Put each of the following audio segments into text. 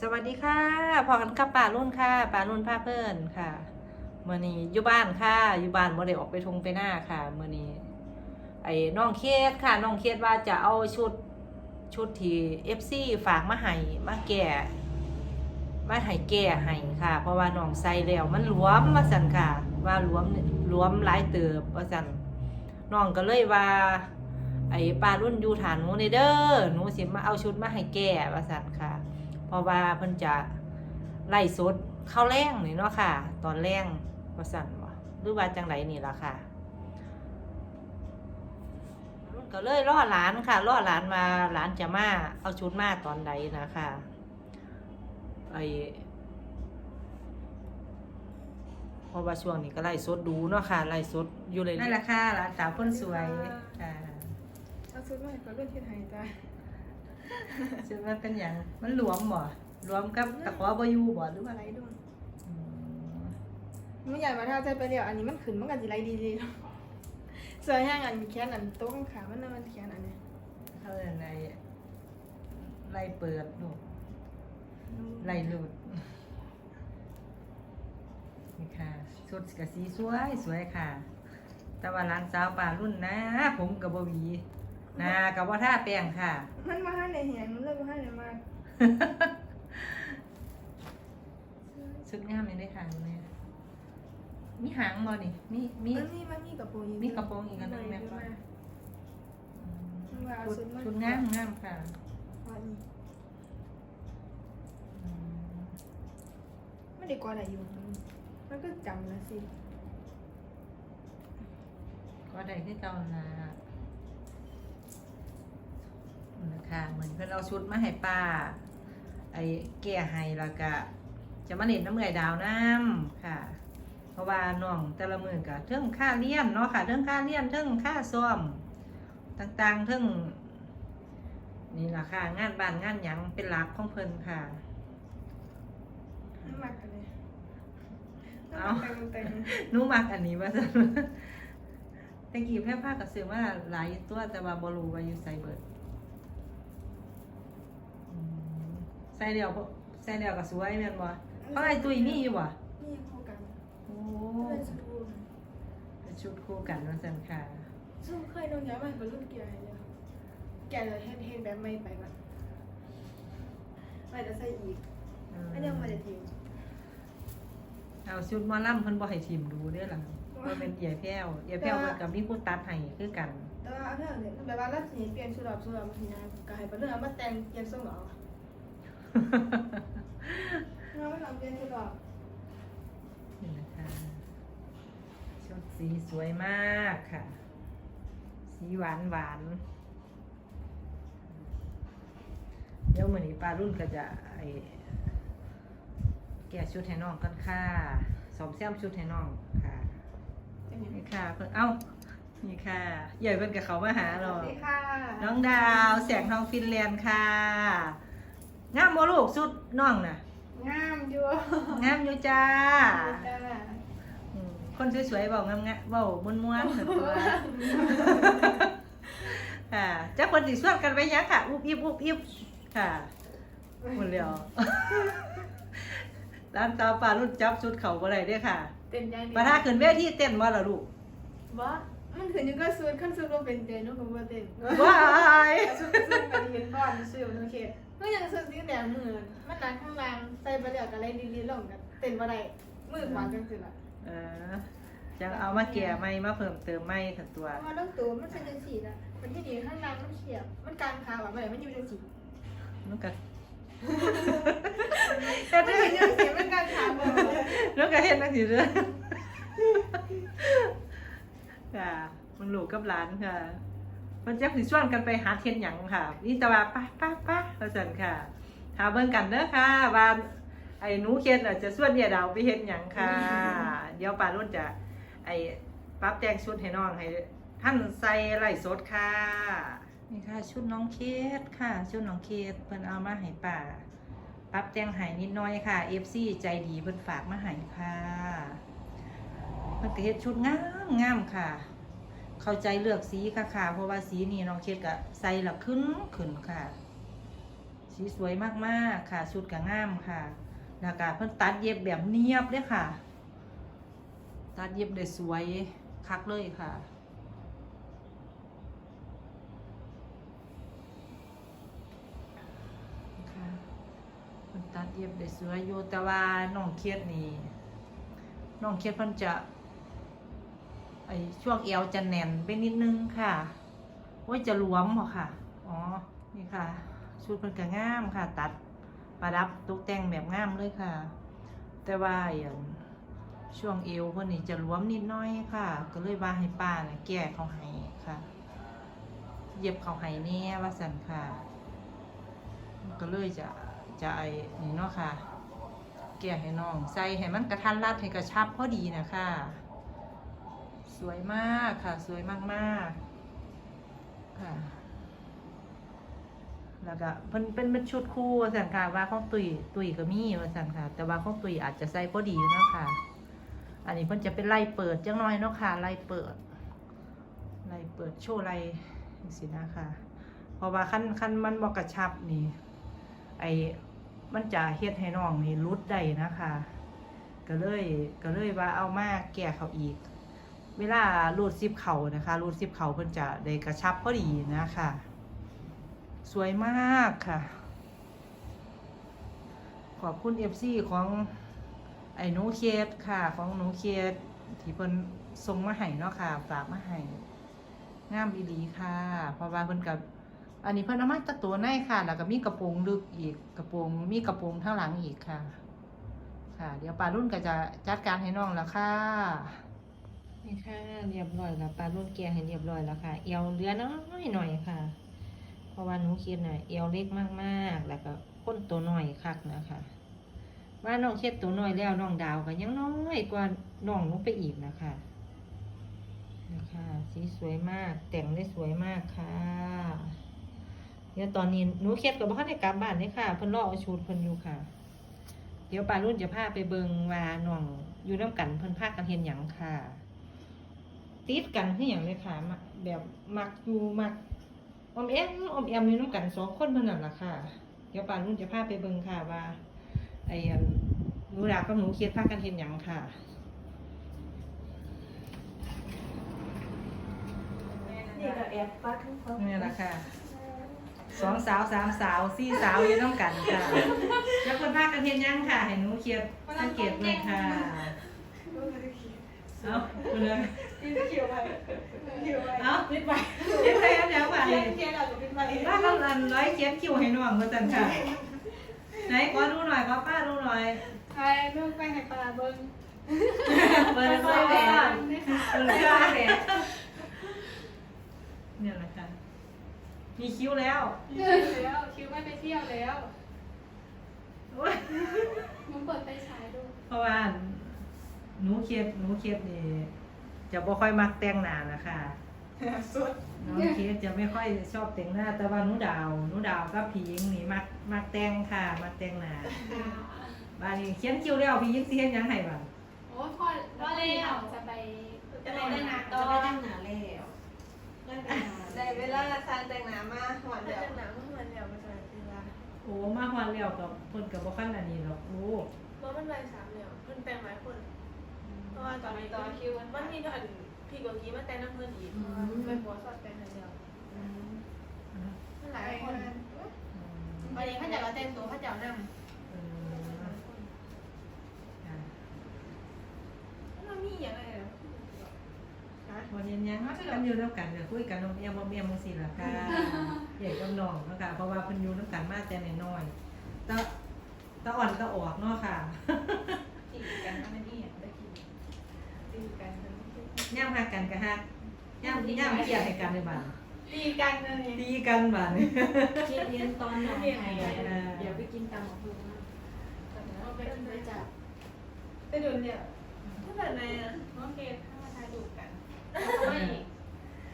สวัสดีค่ะพอกันกับป่ารุ่นค่ะป่ารุ่นผ้าเพื่อนค่ะเมื่อนี้อยู่บ้านค่ะอยู่บ้านบ่ได้ออกไปทงไปหน้าค่ะเมื่อนี้ไอ้น้องเคสค่ะน้องเคสว่าจะเอาชุดชุดที่เอฟซีฝากมาให้มาแก่มาให้แก่ให้ค่ะ เพราะว่าน้องใส่แล้วมันหลวมมาสั่นค่ะ ว่าหลวมหลวมหลายเติบว่าสั่นน้องก็เลยว่าไอ้ปลารุ่นอยู่ฐานหนูในเด้อหนูสิมาเอาชุดมาให้แก่ว่าสั่นค่ะ ราะว่าเพิ่นจะไล่สดเข้าแรงนี่เนาะค่ะ ตอนแรงว่าสั่นบ่หรือว่าจังไดนี่ล่ะค่ะรุ่นก็เลยล่อหลานค่ะล่อหลานมาหลานจะมาเอาชุดมาตอนใดนะคะไอเพราะว่าช่วงนี้ก็ไล่สดดูเนาะค่ะไล่สดอยู่เลยนั่นแหละค่ะหลานสาวคนสวยค่ะเอาซื้อมาให้ก็เลือกที่ไทยจ้ะ ชุดมันเป็นอย่างมันหลวมบ่หลวมกับตะขอบอยู่บ่หรือว่าอะไรด้วยอืมมันใหญ่มาถ้าใจไปเดียวอันนี้มันขึ้นมันกันสิไรดีดีเสื้อแห้งอันมีแขนอันโต๊ะขามันน่ะมันแขนอันเนี้ยเขาเรียกอะไรไล่เปิดลูกไล่หลุดนี่ค่ะชุดกะสีสวยสวยค่ะ แต่ว่าร้านสาวป่ารุ่นนะ ผมกับบหวีห นากับว่าท่าแป้งค่ะ มันมาให้ในเหียนมันเลยมาให้ในมากชุดงามเลยได้ค่ะแม่มีหางบ่นี่มีมีมันมีมันมีกระโปรงมีกระโปรงอีกอันหนึ่งแม่ก่อนว่าเอาชุดชุดมาชุดงามงามค่ะว่านี่อืมไม่ได้กว่าอะไรอยู่มันก็จำนะสิก็ได้ที่เก่านะนะ คะเหมือนเพื่อนเอาชุดมาให้ป้า ไอ้แก่ให้แล้วก็จะมาเล่นน้ำเมื่อยดาวน้ำค่ะ เพราะว่าน้องแต่ละมือก็เทิงค่าเลี้ยนเนาะค่ะเทิงค่าเลี้ยนเทิงค่าซ่อมต่างๆเทิงนี่ล่ะค่ะ งานบ้านงานหยังเป็นหลักของเพิ่นค่ะมันมากกันเลยเอาแต่งแต่งหนูมักอันนี้ว่าซั่นแต่กี้แพ้ผ้ากับซื้อมาหลายตัวแต่ว่าบ่รู้ว่าอยู่ใส่เบิดอืม ใส่เดียวบ่ใส่เดียวก็สวยแม่นบ่เพราะไอ้ตุ้ยมีอยู่บ่นี่คู่กันโอ้เป็นชุดคู่เป็นชุดคู่กันว่าซั่นค่ะซึ่งเคยโดนย้ายมาเป็นรุ่นเกียร์เลยแกเลยเห็นเห็นแบบไม่ไปก่อนไม่จะใส่อีกอืมไม่ได้มาจะทิ้งเอาชุดหมอลำเพิ่นบ่ให้ทีมดูเด้อล่ะว่าเป็นเอียแพ้วเอียแพ้วมันก็มีผู้ตัดให้คือกัน แต่ว่าเรื่องเนี่ยแบบว่าเราสีเปลี่ยนชุดแบบชุดแบบทีนะก็ให้เป็นเรื่องเอามาแต่งเปลี่ยนทรงเหรอ เราไม่ทำเปลี่ยนชุดแบบนี่นะคะชุดสีสวยมากค่ะ สีหวานหวานเดี๋ยวมือนี้ปลารุ่นก็จะไอแกะชุดให้น้องกันค่ะสอมแซมชุดให้น้องค่ะนี่ค่ะเพิ่นเอ้านี่ค่ะ ใหญ่เพิ่นกับเขามาหาสเราวัสดีค่ะน้องดาวแสงทองฟินแลนด์ค่ะ งามโมลูกสุดน้องน่ะ งามอยู่งามอยู่จ้าจ้าอืมคนสวยๆเบางามๆเบาม้วนๆตัวค่ะเจ้าคนสิส่วนกันไว้ยังค่ะ อุบอิบอุบอิบค่ะหมดแล้วร้านตาปลารุ่นจับชุดเขาบ่ได้เด้อค่ะเต้นยังดีมาถ้าขึ้นเวทีเต้นบ่ล่ะลูก บ่ มันขึ้นอยู่ก็สูตรขั้นสูตรก็เป็นเจนก็บ่เต้นว้ายสูตรสูตรก็เห็นก่อนชื่อมันโอเคเมื่อยังสูตรสีแดงมือมันนักข้างล่างใส่ไปแล้วก็เลยดีๆลงกันเต้นบ่ได้มือขวาจังซี่ล่ะเออจะเอามาแก่ไหมมาเพิ่มเติมไหมทั้งตัวเพราะว่าลูกตัวมันเป็นจังซี่ล่ะมันที่ดีข้างล่างมันเขียบมันกลางขาว่ามันอยู่จังซี่มันก็มันอยู่จังซี่มันกลางขาบ่แล้วก็เห็นนักสิเด้อ ค่ะมันลูกกับหลานค่ะมันจะสิชวนกันไปหาเทียนหยังค่ะ นี่แต่ว่าป้าป้าป้าว่าซั่นค่ะถามเบิ่งกันเด้อค่ะว่าไอ้หนูเคียนอาจจะชวนเดียดาวไปเฮ็ดหยังค่ะ เดี๋ยวป้ารุ่นจะไอ้ปรับแต่งชุดให้น้องให้ท่านใส่ไล่สดค่ะ นี่ค่ะชุดน้องเคสค่ะ ชุดน้องเคสเพิ่นเอามาให้ป้าปรับแต่งให้นิดหน้อยค่ะ FC ใจดีเพิ่นฝากมาให้ค่ะเพิ่นก็เฮ็ดชุดงามงามค่ะ เข้าใจเลือกสีค่ะค่ะ เพราะว่าสีนี้น้องเคสก็ใส่ละขึ้นขึ้นค่ะ สีสวยมากๆค่ะ ชุดกะงามค่ะแล้วก็เพิ่นตัดเย็บแบบเนียบเลยค่ะ ตัดเย็บได้สวยคักเลยค่ะตัดเย็บได้สวยอยู่แต่ว่าน้องเคียดนี่น้องเคียดเพิ่นจะ ไอช่วงเอวจะแน่นไปนิดนึงค่ะโอ้ยจะหลวมหรอค่ะ อ๋อ นี่ค่ะ ชุดเพิ่นก็งามค่ะ ตัดประดับตกแต่งแบบงามเลยค่ะ แต่ว่าอย่างช่วงเอวเพิ่นนี่จะหลวมนิดน้อยค่ะ ก็เลยว่าให้ป้าเนี่ยแก้เขาให้ค่ะ เย็บเขาให้แน่ว่าสันค่ะ ก็เลยจะจะไอ้นี่เนาะค่ะ แก้ให้น้อง ใส่ให้มันกระทันรัดให้กระชับพอดีนะคะ วยมากค่ะ สวยมากๆค่ะ แล้วก็เพิ่นเป็นเป็นชุดคู่สันค่ะว่าของตุยตุยก็มีว่าสันค่ะ แต่ว่าของตุยอาจจะใส่พอดีเนาะค่ะ อันนี้เพิ่นจะเป็นไล่เปิดจังน้อยเนาะค่ะ ไล่เปิด ไล่เปิดโชว์ไล่สินะคะเพราะว่าขั้นขั้นมันบอกกระชับนี่ ไอ้มันจะเฮ็ดให้น้องนี่รุดได้นะคะ ก็เลยก็เลยว่าเอามาแก้เขาอีก เวลารูดซิปเขานะคะรูดซิปเขาเพิ่นจะได้กระชับพอดีนะคะ สวยมากค่ะ ขอบคุณเอฟซีของไอ้หนูเคสค่ะ ของหนูเคสที่เพิ่นส่งมาให้เนาะค่ะฝากมาให้งามดีๆค่ะ เพราะว่าเพิ่นกับอันนี้เพิ่นเอามาจากตัวในค่ะ แล้วก็มีกระโปรงลึกอีกกระโปรงมีกระโปรงข้างหลังอีกค่ะ ค่ะ เดี๋ยวปลารุ่นก็จะจัดการให้น้องแล้วค่ะ นี่ค่ะเรียบร้อยแล้วปลารุ่นแกงให้เรียบร้อยแล้วค่ะ เอวเลือน้อยหน่อยค่ะ เพราะว่าหนูคิดนะเอวเล็กมากๆ แล้วก็ก้นตัวน้อยคักนะคะ ว่าน้องเช็ดตัวน้อยแล้วน้องดาวก็ยังน้อยกว่าน้องหนูไปอีกนะคะนะคะสีสวยมากแต่งได้สวยมากค่ะ เดี๋ยวตอนนี้หนูเค็ดกับพ่อในกลับบ้านเลยค่ะ เพิ่นรอเอาชุดเพิ่นอยู่ค่ะ เดี๋ยวปารุ่นจะพาไปเบิงว่าน้องอยู่น้ำกันเพิ่นพากันเห็นหยังค่ะ ติดกันคือหยังเลยค่ะมักแบบมักอยู่มักอมแอมอมแอมอยู่น้ำกันสองคนเท่านั้นล่ะค่ะ เดี๋ยวปารุ่นจะพาไปเบิงค่ะว่าไอ้อันหนูดากับหนูเคียดพากันเห็นหยังค่ะนี่ก็แอบปัดนี่แหละค่ะสองสาวสามสาวสี่สาวอยู่น้ำกันค่ะ แล้วคนพากันเห็นยังค่ะให้หนูเคลียร์สังเกตเลยค่ะ เอาคุณเลยพี่จะเขียวไปเขียวไปเอาปิดไปเห็นใครอันแล้วค่ะเขียนเขียนเราจะปิดไปป้าต้องอันร้อยเขียนคิวให้น้องมาจันค่ะ ไหนขอดูหน่อยขอป้าดูหน่อยใครเรื่องไปให้ปลาเบิ้งเปิดไปเลยแหวค่ะนนี่ค่ะเปิดเลยค่ะเนี่ยแหละค่ะมีคิ้วแล้วเที่ยวแล้วคิวไม่ไปเที่ยวแล้วโอ๊ยมึงเปิดไปฉายดูเพราะว่า หนูเครียดหนูเครียดนี่จะบ่ค่อยมักแต่งหน้านะคะสุดน้องเคสจะไม่ค่อยชอบแต่งหน้า แต่ว่าหนูดาวหนูดาวกับพี่หญิงนี่มักมักแต่งค่ะมักแต่งหน้าบ้านนี้เขียนคิวแล้วพี่หญิงสิเฮ็ดหยังให้บ้างโอ้พ่อพ่อเลี้ยวจะไปจะไปได้หนาต่อจะไปตั้งหนาแล้วเลิกตั้งหนาได้เวลาทานแต่งหน้ามาหวานเดี๋เดียยววหนังมันเหมือนเดี๋ยวมันจะเป็นเวลาโอ้มาฮอดแล้วกับเพิ่นก็บ่คันอันนี้หรอกลูกเพราะมันใบสามเดียวมันแปลงหลายคน เพราะว่าตอนนี้ต่อคิวมันมีอันพี่กว่ากี้มันแต่งน้ำเพื่อนอีกเป็นหัวสอดแต่งเดียวมันหลายคนวันนี้ข้าจะเราแต่งตัวข้าจะเอานั่งเออค่ะมันมีอย่างไรเหรอวันนี้ยังกันอยู่นํกันก็คุยกันน้องเมียบ่เมียจังซี่ล่ะค่ะใหญ่กับน้องเนาะค่ะเพราะว่าเพิ่นอยู่นํกันมาแต่น้อยๆตาตาอ่อนก็ออกเนาะค่ะจีบกันก็ไม่นี่อะได้กิน ตีกันย่ามหากันก็ฮักย่ามย่ามเครียดให้กันในบ้านตีกันเลยตีกันบ้านนี่ที่เรียนตอนหนองไทยเออเดี๋ยวไปกินตำหมกฮูนะเอาไปไปจับไปดูเนี่ยถ้าแบบไหนอะน้องเกดถ้ามาทายดูกันไม่อีก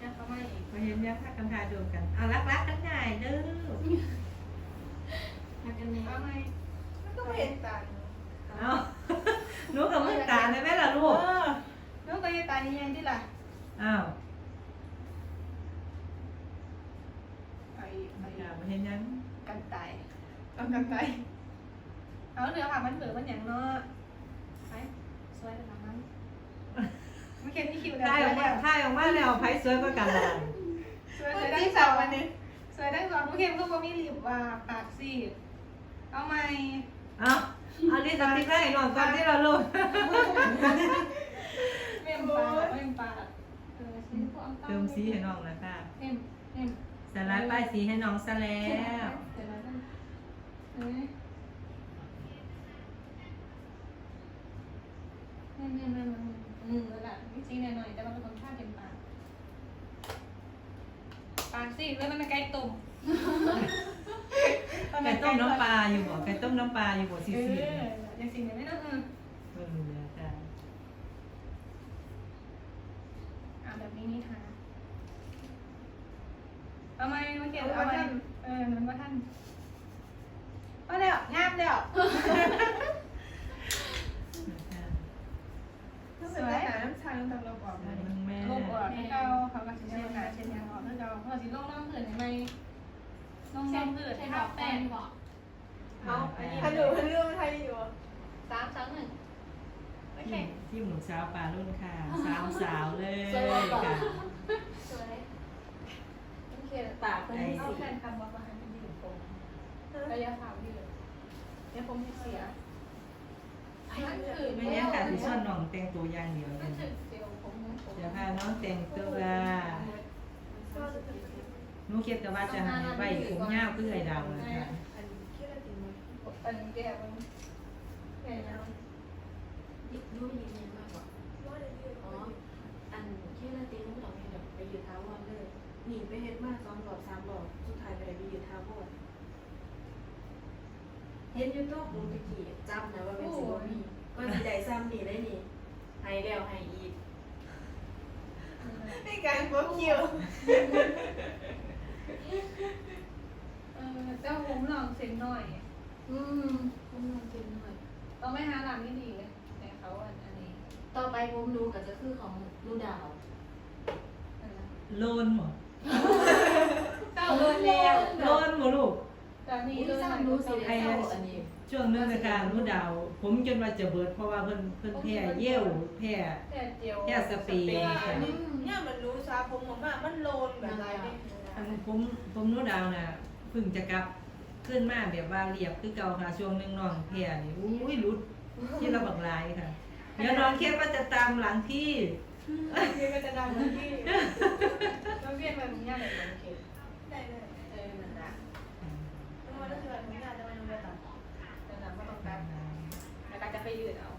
ยังเขาไม่อีกมาเห็นยังพากันทายดูกันเอารักรักๆกันใหญ่เด้อมากันแน่เอาไงมันก็ไม่เห็นต่างเอาหนูกับมึงตาได้ไหมล่ะลูก เออลูกก็ยังตายยังที่ล่ะอ้าวไปไปอย่ามาเห็นยังกันตายอกันไปเอาเดี๋ยวค่ะมันเปิดมันอย่างเนาะไปสวยแต่ละมันไม่เก็บที่คิวถ่ายออกมาถ่ายออกมาแล้วไผสวยกว่ากันล่ะสวยสวยได้สองวันนี้สวยได้สองโอเคก็บ่มีรีบว่าปากซีดเอาไหมเอาเอาดิสติกให้น้องก่อนที่เราลูกเม่มปากเม่มปากเออสีพวกเติมสีให้น้องแล้วค่ะเม่มเม่มสไลด์ป้ายสีให้น้องซะแล้วเดี๋ยวเราต้องเอ้ยเม่มเม่มเม่มเม่มอืมแล้วล่ะจริงๆหน่อยๆแต่ว่าเป็นคนชาติเต็มปากปากซีดแล้วมันเป็นไก่ตุ่มไก่ต้มน้ำปลาอยู่บ่ไก่ต้มน้ำปลาอยู่บ่ซีเอซีออย่างสิ่งนี้ไม่ต้องเออ เบิ่งเลยค่ะ อ่า แบบนี้นี่ค่ะเอาไหมมาเก็บเอาไหมเออมันว่าท่านเอาเดี๋ยวงามเดี๋ยวถ้าเป็นหาน้ำชาน้ำตาลเราบอกมาเบิ่งแม่โลกออกให้เขาเขาก็สิเช่นหนาเช่นยังออกให้เขาเขาสิลงน้องเผื่อนไหมน้องน้องเผื่อนใช้ทัดบอกแป้งบอกเอาถ้าหนูถ้าเรื่องไทยอยู่ สามสองหนึ่ง โอเค ที่หมูสาวปลารุ่นค่ะ สาวสาวๆเลยสวยก่อนค่ะสวยโอเคปากเป็นเอาสีแฟนคำบอกมาให้ดีผมระยะข่าวดีเลยเนี่ยผมเสียมันคือไม่งั้นการที่ส่วนน้องแต่งตัวอย่างเดียวเลมันยถึงเซลล์ผมผมเดี๋ยวพาน้องแต่งตัวหนูคิดแต่ว่าจะให้ไว้ผมยาวเพื่อไอ้ดาวนะคะอันคิดอะไรจริงไหมอันแก่มันแก่แล้วดูดีเนียนมากกว่าว่าจะยืดอ๋ออันที่นาตีนุ่งหลังเนี่ยไปยืนเท้าวันเลยหนีไปเฮ็ดมาสองหลอดสามหลอดสุดท้ายไปได้ไปยืนเท้าพ่อเห็นยูทูบมูตะกี้จำนะว่าเป็นสิบมีก็สีใดซ้ำนี่ได้นี่ให้แล้วให้อีกในการบล็อกคิวเออเจ้าผมลองเซ็นหน่อย อืมผมลองกินหน่อย ต้องไม่หาหลังที่ดีเลยแต่เขาอันอันนี้ ต่อไปผมดูก็จะคือของลูดาวโลนหมดเจ้าโดนแล้วโลนหมดลูกตอนนี้นี่โดนซ้ำดูสิได้เศร้าอันนี้ช่วงนึงนะคะหนูดาว ผมจนว่าจะเบิดเพราะว่าเพิ่นเพิ่นแพ้เยี่ยวแพ้แค่เจียวแค่สเปรย์อันนี้เนี่ยมันรู้ซาผมออกมามันโลนแบบไรเนี่ยอันผมผมหนูดาวน่ะเพิ่งจะกลับขึ้นมาแบบว่าเรียบคือเก่าค่ะช่วงหนึงน้องแพ้นี่อุ้ยหลุดที่เราบักหลายค่ะเดี๋ยวน้องเคสว่าจะตามหลังพี่พี่ก็จะดังเหมือนพี่แล้วเวียนมาตรงนี้เลยโอเคได้เลยเออนั่นนะวันก็คือแบบนี้อาจจะไม่รู้เลยต่อแต่น้ำก็ต้องการแล้วก็จะไปยืดเอา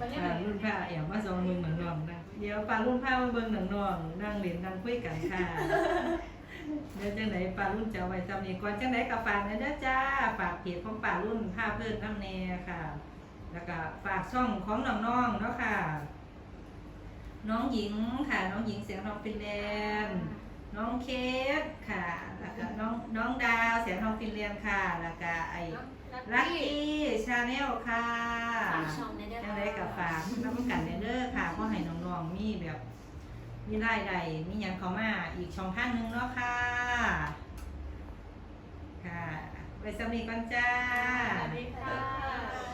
ปลารุ่นผ้าแอบมาสองมือหนังนองนะเดี๋ยวปารุ่นผ้ามาเบิ่งหนังนองนั่งเล่นนั่งคุยกันค่ะ เดี๋ยวจังไหนปลารุ่นจะเอาไว้จำนี้ก่อนจังไหนกับฝากนะเด้อจ้าฝากเพจของปลารุ่นผ้าเพื่อนน้ำแน่ค่ะ แล้วก็ฝากช่องของน้องๆเนาะค่ะ น้องหญิงค่ะ น้องหญิงเสียงทองฟินแลนด์น้องเคสค่ะ แล้วก็น้องน้องดาวเสียงทองฟินแลนด์ค่ะ แล้วก็ไอ้ลักกี้ชาแนลค่ะฝากช่องในเด้อจังได้กับฝากน้ำกันเด้อค่ะเพราะให้น้องๆมีแบบ มีรายใดมีหยังเขามาอีกช่องทางหนึ่งเนาะค่ะ ค่ะไปสมีกันจ้า สวัสดีค่ะ